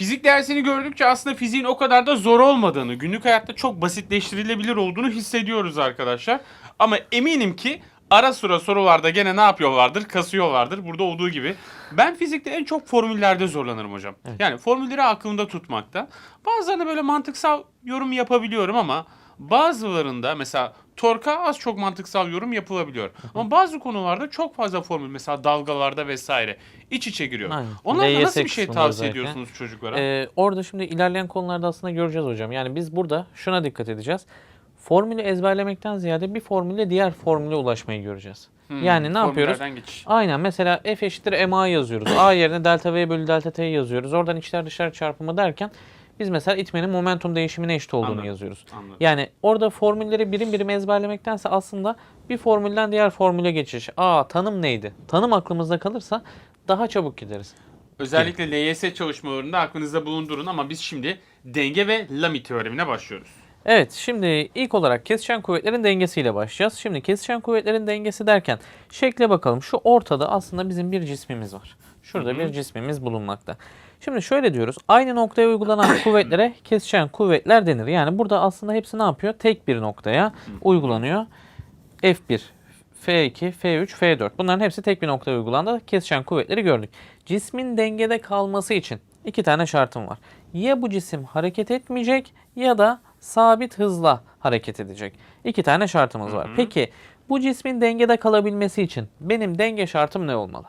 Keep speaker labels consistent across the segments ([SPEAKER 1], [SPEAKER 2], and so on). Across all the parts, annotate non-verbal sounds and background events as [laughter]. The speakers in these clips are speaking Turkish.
[SPEAKER 1] Fizik dersini gördükçe aslında fiziğin o kadar da zor olmadığını, günlük hayatta çok basitleştirilebilir olduğunu hissediyoruz arkadaşlar. Ama eminim ki ara sıra sorularda gene ne yapıyorlardır? Kasıyorlardır. Burada olduğu gibi. Ben fizikte en çok formüllerde zorlanırım hocam. Yani formülleri aklımda tutmakta. Bazılarında böyle mantıksal yorum yapabiliyorum ama bazılarında mesela torka az çok mantıksal yorum yapılabiliyor. Ama bazı konularda çok fazla formül mesela dalgalarda vesaire iç içe giriyor.
[SPEAKER 2] Aynen. LYS
[SPEAKER 1] nasıl bir şey
[SPEAKER 2] kısmında
[SPEAKER 1] tavsiye
[SPEAKER 2] özellikle.
[SPEAKER 1] ediyorsunuz çocuklara?
[SPEAKER 2] Ee, orada şimdi ilerleyen konularda aslında göreceğiz hocam. Yani biz burada şuna dikkat edeceğiz. Formülü ezberlemekten ziyade bir formülle diğer formüle ulaşmayı göreceğiz.
[SPEAKER 1] Hmm,
[SPEAKER 2] yani ne yapıyoruz?
[SPEAKER 1] formüllerden geçiş.
[SPEAKER 2] Aynen mesela f eşittir ma yazıyoruz. A yerine delta v bölü delta t yazıyoruz. Oradan içler dışlar çarpımı derken biz mesela itmenin momentum değişimine eşit olduğunu
[SPEAKER 1] Anladım.
[SPEAKER 2] yazıyoruz.
[SPEAKER 1] Anladım.
[SPEAKER 2] Yani orada formülleri birim birim ezberlemektense aslında bir formülden diğer formüle geçiş. Aa tanım neydi? Tanım aklımızda kalırsa daha çabuk gideriz.
[SPEAKER 1] Özellikle LYS çalışmalarında aklınızda bulundurun ama biz şimdi denge ve Lamy teoremine başlıyoruz.
[SPEAKER 2] Evet şimdi ilk olarak kesişen kuvvetlerin dengesiyle başlayacağız. Şimdi kesişen kuvvetlerin dengesi derken şekle bakalım. Şu ortada aslında bizim bir cismimiz var. Şurada bir cismimiz bulunmakta. Şimdi şöyle diyoruz. Aynı noktaya uygulanan [coughs] kuvvetlere kesişen kuvvetler denir. Yani burada aslında hepsi ne yapıyor? Tek bir noktaya uygulanıyor. F1, F2, F3, F4. Bunların hepsi tek bir noktaya uygulandı. Kesişen kuvvetleri gördük. Cismin dengede kalması için iki tane şartım var. Ya bu cisim hareket etmeyecek ya da sabit hızla hareket edecek. İki tane şartımız var. Peki bu cismin dengede kalabilmesi için benim denge şartım ne olmalı?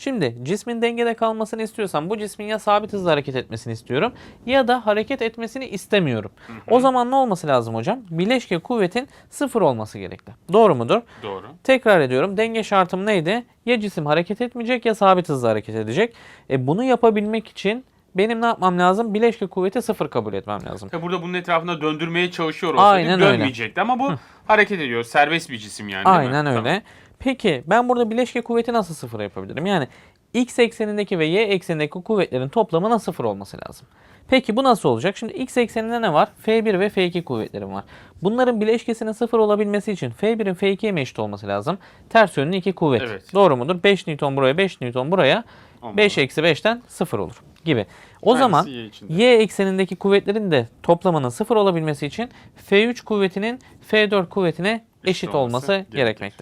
[SPEAKER 2] Şimdi cismin dengede kalmasını istiyorsam bu cismin ya sabit hızla hareket etmesini istiyorum ya da hareket etmesini istemiyorum. O zaman ne olması lazım hocam? Bileşke kuvvetin sıfır olması gerekli. Doğru mudur?
[SPEAKER 1] Doğru.
[SPEAKER 2] Tekrar ediyorum. Denge şartım neydi? Ya cisim hareket etmeyecek ya sabit hızla hareket edecek. E bunu yapabilmek için benim ne yapmam lazım? Bileşke kuvveti sıfır kabul etmem lazım.
[SPEAKER 1] Tabi burada bunun etrafında döndürmeye çalışıyor olsaydı
[SPEAKER 2] Aynen öyle.
[SPEAKER 1] dönmeyecekti ama bu hareket ediyor. Serbest bir cisim yani.
[SPEAKER 2] Aynen öyle.
[SPEAKER 1] Tamam.
[SPEAKER 2] Peki ben burada bileşke kuvveti nasıl sıfır yapabilirim? Yani x eksenindeki ve y eksenindeki kuvvetlerin toplamının sıfır olması lazım. Peki bu nasıl olacak? Şimdi x ekseninde ne var? F1 ve F2 kuvvetlerim var. Bunların bileşkesinin sıfır olabilmesi için F1'in F2'ye mi eşit olması lazım? Ters yönlü iki kuvvet.
[SPEAKER 1] Evet.
[SPEAKER 2] Doğru mudur? 5 Newton buraya 5 Newton buraya.
[SPEAKER 1] Olmalı.
[SPEAKER 2] 5 eksi 5'ten 0 olur gibi. O
[SPEAKER 1] Aynısı
[SPEAKER 2] zaman
[SPEAKER 1] y içinde.
[SPEAKER 2] y eksenindeki kuvvetlerin de toplamının 0 olabilmesi için F3 kuvvetinin F4 kuvvetine eşit,
[SPEAKER 1] olması
[SPEAKER 2] olması
[SPEAKER 1] gerekir.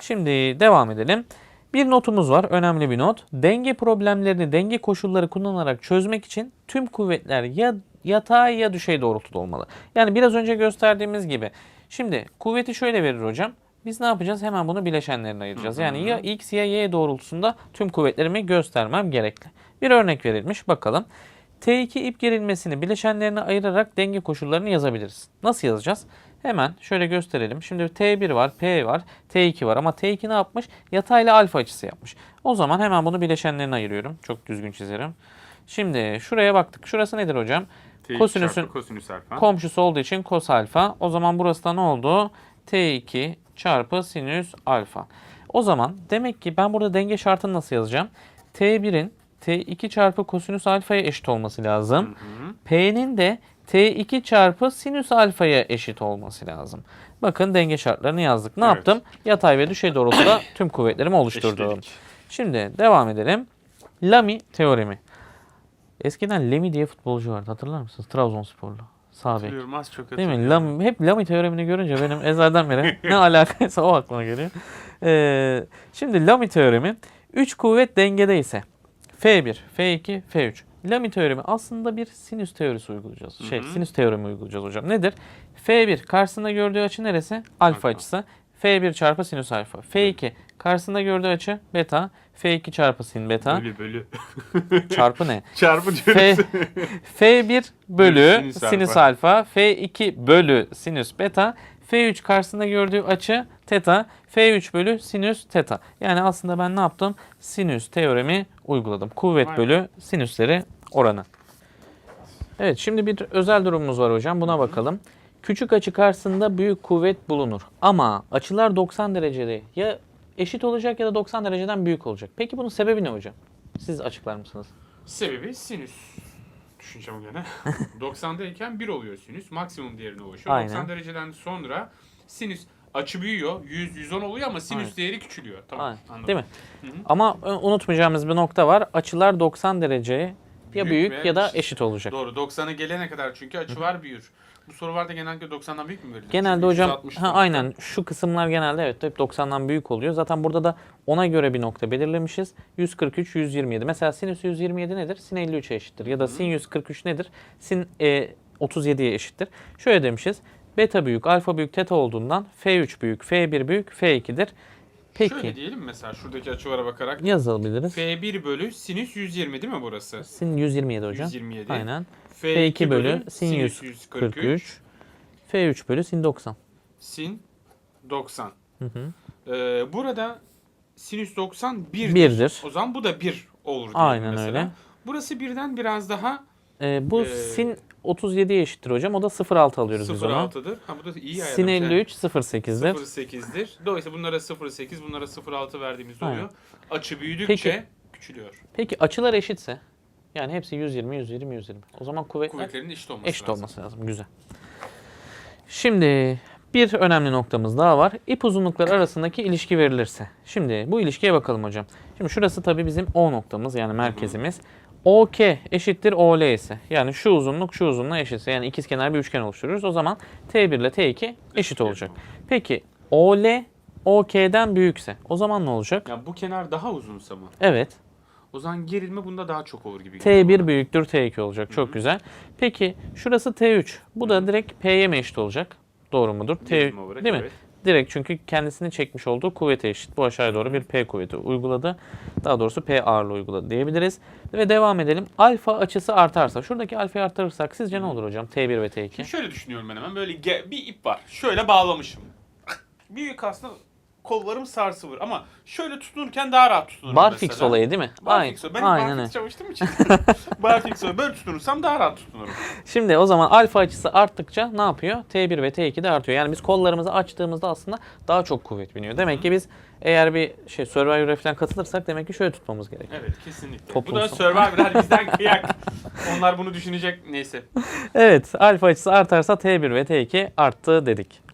[SPEAKER 2] Şimdi devam edelim. Bir notumuz var, önemli bir not. Denge problemlerini denge koşulları kullanarak çözmek için tüm kuvvetler ya yatay ya düşey doğrultuda olmalı. Yani biraz önce gösterdiğimiz gibi. Şimdi kuvveti şöyle verir hocam. Biz ne yapacağız? Hemen bunu bileşenlerine ayıracağız. Yani ya x ya y doğrultusunda tüm kuvvetlerimi göstermem gerekli. Bir örnek verilmiş bakalım. T2 ip gerilmesini bileşenlerine ayırarak denge koşullarını yazabiliriz. Nasıl yazacağız? Hemen şöyle gösterelim. Şimdi T1 var, P var, T2 var ama T2 ne yapmış? Yatayla alfa açısı yapmış. O zaman hemen bunu bileşenlerine ayırıyorum. Çok düzgün çizerim. Şimdi şuraya baktık. Şurası nedir hocam?
[SPEAKER 1] T2
[SPEAKER 2] Kosinüsün
[SPEAKER 1] kosinüs alfa.
[SPEAKER 2] komşusu olduğu için kos alfa. O zaman burası da ne oldu? T2 çarpı sinüs alfa. O zaman demek ki ben burada denge şartını nasıl yazacağım? T1'in T2 çarpı kosinüs alfaya eşit olması lazım. P'nin de T2 çarpı sinüs alfaya eşit olması lazım. Bakın denge şartlarını yazdık. Ne
[SPEAKER 1] Evet.
[SPEAKER 2] yaptım? Yatay ve düşey doğrultuda [coughs] tüm kuvvetlerimi oluşturdum.
[SPEAKER 1] Eşitledik.
[SPEAKER 2] Şimdi devam edelim. Lamy teoremi. Eskiden Lamy diye futbolcu vardı hatırlar mısınız? Trabzonsporlu. Sağ bek.
[SPEAKER 1] Az çok
[SPEAKER 2] Değil mi?
[SPEAKER 1] hatırlıyorum.
[SPEAKER 2] Lam, hep Lamy teoremini görünce benim ezelden beri [laughs] ne alakaysa o aklıma geliyor. Ee, şimdi Lamy teoremi 3 kuvvet dengede ise F1, F2, F3. Lamy teoremi aslında bir sinüs teorisi uygulayacağız. Şey, sinüs teoremi uygulayacağız hocam. Nedir? F1 karşısında gördüğü açı neresi? Alfa
[SPEAKER 1] Alfa.
[SPEAKER 2] açısı. F1 çarpı sinüs alfa. F2 karşısında gördüğü açı beta. F2 çarpı sin beta.
[SPEAKER 1] Bölü bölü. [laughs]
[SPEAKER 2] Çarpı ne? [laughs]
[SPEAKER 1] Çarpı
[SPEAKER 2] F,
[SPEAKER 1] diyoruz.
[SPEAKER 2] F1 bölü
[SPEAKER 1] Sinüs
[SPEAKER 2] sinüs,
[SPEAKER 1] alfa.
[SPEAKER 2] alfa. F2 bölü sinüs beta, F3 karşısında gördüğü açı teta, F3 bölü sinüs teta. Yani aslında ben ne yaptım? Sinüs teoremi uyguladım. Kuvvet bölü sinüsleri oranı. Evet şimdi bir özel durumumuz var hocam. Buna bakalım. Küçük açı karşısında büyük kuvvet bulunur. Ama açılar 90 derecede ya eşit olacak ya da 90 dereceden büyük olacak. Peki bunun sebebi ne hocam? Siz açıklar mısınız?
[SPEAKER 1] Sebebi sinüs. Düşünceme göre. [laughs] 90'dayken 1 oluyor sinüs. Maksimum değerine ulaşıyor.
[SPEAKER 2] Aynen.
[SPEAKER 1] 90 dereceden sonra sinüs açı büyüyor. 100 110 oluyor ama sinüs
[SPEAKER 2] Aynen.
[SPEAKER 1] değeri küçülüyor. Tamam.
[SPEAKER 2] Aynen.
[SPEAKER 1] Anladım.
[SPEAKER 2] Değil mi?
[SPEAKER 1] Hı hı.
[SPEAKER 2] Ama e, unutmayacağımız bir nokta var. Açılar 90 derece ya
[SPEAKER 1] Büyük
[SPEAKER 2] büyük ya da
[SPEAKER 1] eşit.
[SPEAKER 2] eşit olacak.
[SPEAKER 1] Doğru 90'a gelene kadar çünkü açılar büyür. Bu sorularda genellikle 90'dan büyük mü verilir?
[SPEAKER 2] Genelde hocam
[SPEAKER 1] 360
[SPEAKER 2] ha, aynen şu kısımlar genelde evet hep 90'dan büyük oluyor. Zaten burada da ona göre bir nokta belirlemişiz. 143, 127. Mesela sinüs 127 nedir? Sin 53'e eşittir. Ya da sin 143 nedir? Sin e, 37'ye eşittir. Şöyle demişiz. Beta büyük, alfa büyük, teta olduğundan F3 büyük, F1 büyük, F2'dir. Peki
[SPEAKER 1] Şöyle diyelim mesela şuradaki açılara bakarak.
[SPEAKER 2] yazabiliriz.
[SPEAKER 1] F1 bölü sinüs 120 değil mi burası?
[SPEAKER 2] Sin 127 hocam.
[SPEAKER 1] 127.
[SPEAKER 2] Aynen.
[SPEAKER 1] F2,
[SPEAKER 2] F2 bölü sin
[SPEAKER 1] sinüs
[SPEAKER 2] 143. F3 bölü sin 90.
[SPEAKER 1] Sin 90.
[SPEAKER 2] Hı hı.
[SPEAKER 1] Ee, burada sinüs 90 1'dir.
[SPEAKER 2] Birdir.
[SPEAKER 1] O zaman bu da 1 olur
[SPEAKER 2] Aynen
[SPEAKER 1] mesela.
[SPEAKER 2] öyle.
[SPEAKER 1] Burası birden biraz daha
[SPEAKER 2] Ee, bu
[SPEAKER 1] Ee,
[SPEAKER 2] sin 37'ye eşittir hocam. O da 0,6 alıyoruz biz ona.
[SPEAKER 1] 0.6'dır. Ha bu da iyi
[SPEAKER 2] Sin
[SPEAKER 1] ayarlamış.
[SPEAKER 2] 53 0,8'dir.
[SPEAKER 1] 0.8'dir. Dolayısıyla bunlara 0.8, bunlara 0.6 verdiğimizde
[SPEAKER 2] Aynen.
[SPEAKER 1] oluyor. Açı büyüdükçe
[SPEAKER 2] Peki.
[SPEAKER 1] küçülüyor.
[SPEAKER 2] Peki açılar eşitse yani hepsi 120 120 120. O zaman kuvvetler
[SPEAKER 1] Kuvvetlerin eşit olması
[SPEAKER 2] eşit
[SPEAKER 1] lazım.
[SPEAKER 2] olması lazım. Güzel. Şimdi bir önemli noktamız daha var. İp uzunlukları arasındaki ilişki verilirse. Şimdi bu ilişkiye bakalım hocam. Şimdi şurası tabii bizim O noktamız yani merkezimiz. OK eşittir OL ise yani şu uzunluk şu uzunluğa eşitse yani ikizkenar bir üçgen oluşturuyoruz. O zaman T1 ile T2 eşit olacak. Peki OL OK'den büyükse o zaman ne olacak?
[SPEAKER 1] Ya bu kenar daha uzunsa mı?
[SPEAKER 2] Evet.
[SPEAKER 1] O zaman gerilme bunda daha çok olur gibi geliyor
[SPEAKER 2] T1
[SPEAKER 1] bana.
[SPEAKER 2] büyüktür T2 olacak. Çok güzel. Peki şurası T3. Bu da direkt P'ye mi eşit olacak? Doğru mudur? T,
[SPEAKER 1] Gerilme olarak,
[SPEAKER 2] değil mi?
[SPEAKER 1] evet.
[SPEAKER 2] Direkt çünkü kendisini çekmiş olduğu kuvvete eşit. Bu aşağıya doğru bir P kuvveti uyguladı. Daha doğrusu P ağırlığı uyguladı diyebiliriz. Ve devam edelim. Alfa açısı artarsa. Şuradaki alfayı artırırsak sizce ne olur hocam? T1 ve T2.
[SPEAKER 1] Şimdi şöyle düşünüyorum ben hemen. Böyle bir ip var. Şöyle bağlamışım. Büyük aslında kollarım sarsılır ama şöyle tutunurken daha rahat tutunurum
[SPEAKER 2] Barfix
[SPEAKER 1] mesela.
[SPEAKER 2] olayı değil mi?
[SPEAKER 1] Barfix olayı. Ben
[SPEAKER 2] Aynen
[SPEAKER 1] Aynen barfix çalıştığım için. [laughs] barfix olayı. Böyle tutunursam daha rahat tutunurum.
[SPEAKER 2] Şimdi o zaman alfa açısı arttıkça ne yapıyor? T1 ve T2 de artıyor. Yani biz kollarımızı açtığımızda aslında daha çok kuvvet biniyor. Demek ki biz eğer bir şey Survivor'a falan katılırsak demek ki şöyle tutmamız gerekiyor.
[SPEAKER 1] Evet kesinlikle. Bu
[SPEAKER 2] Toplumsal.
[SPEAKER 1] da Survivor hadi bizden [laughs] kıyak. Onlar bunu düşünecek neyse.
[SPEAKER 2] Evet alfa açısı artarsa T1 ve T2 arttı dedik.